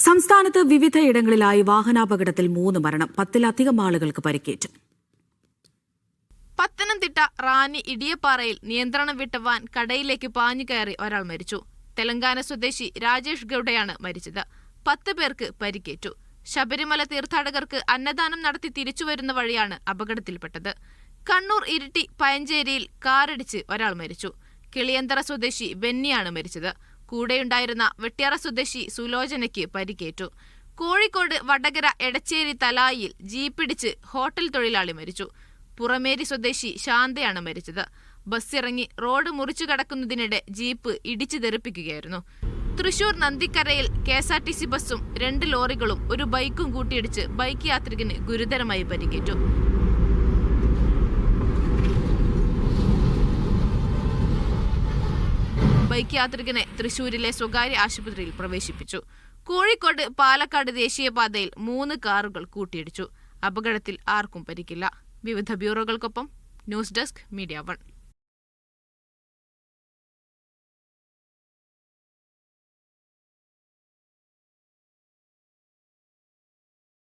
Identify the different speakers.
Speaker 1: സംസ്ഥാനത്ത് വിവിധയിടങ്ങളിലായി വാഹനാപകടത്തിൽ മൂന്ന് മരണം പത്തിലധികം ആളുകൾക്ക് പരിക്കേറ്റു.
Speaker 2: പത്തനംതിട്ട റാന്നി ഇടിയപ്പാറയിൽ നിയന്ത്രണം വിട്ട വാൻ കടയിലേക്ക് പാഞ്ഞു കയറി ഒരാൾ മരിച്ചു. തെലങ്കാന സ്വദേശി രാജേഷ് ഗൌഡയാണ് മരിച്ചത്. പത്ത് പേർക്ക് പരിക്കേറ്റു. ശബരിമല തീർത്ഥാടകർക്ക് അന്നദാനം നടത്തി തിരിച്ചുവരുന്ന വഴിയാണ് അപകടത്തിൽപ്പെട്ടത്. കണ്ണൂർ ഇരിട്ടി പയഞ്ചേരിയിൽ കാറടിച്ച് ഒരാൾ മരിച്ചു. കിളിയന്തറ സ്വദേശി ബെന്നിയാണ് മരിച്ചത്. കൂടെയുണ്ടായിരുന്ന വെട്ടിയറ സ്വദേശി സുലോചനയ്ക്ക് പരിക്കേറ്റു. കോഴിക്കോട് വടകര എടച്ചേരി തലായിൽ ജീപ്പിടിച്ച് ഹോട്ടൽ തൊഴിലാളി മരിച്ചു. പുറമേരി സ്വദേശി ശാന്തയാണ് മരിച്ചത്. ബസ്സിറങ്ങി റോഡ് മുറിച്ചു കടക്കുന്നതിനിടെ ജീപ്പ് ഇടിച്ചു തെറിപ്പിക്കുകയായിരുന്നു. Thrissur നന്ദിക്കരയിൽ K S R T C ബസ്സും രണ്ട് ലോറികളും ഒരു ബൈക്കും കൂട്ടിയിടിച്ച് ബൈക്ക് യാത്രികന് ഗുരുതരമായി പരിക്കേറ്റു. ബൈക്ക് യാത്രികനെ തൃശൂരിലെ സ്വകാര്യ ആശുപത്രിയിൽ പ്രവേശിപ്പിച്ചു. കോഴിക്കോട് പാലക്കാട് ദേശീയപാതയിൽ മൂന്ന് കാറുകൾ കൂട്ടിയിടിച്ചു. അപകടത്തിൽ ആർക്കും പരിക്കില്ല. വിവിധ ബ്യൂറോകൾക്കൊപ്പം ന്യൂസ് ഡെസ്ക് മീഡിയ വൺ.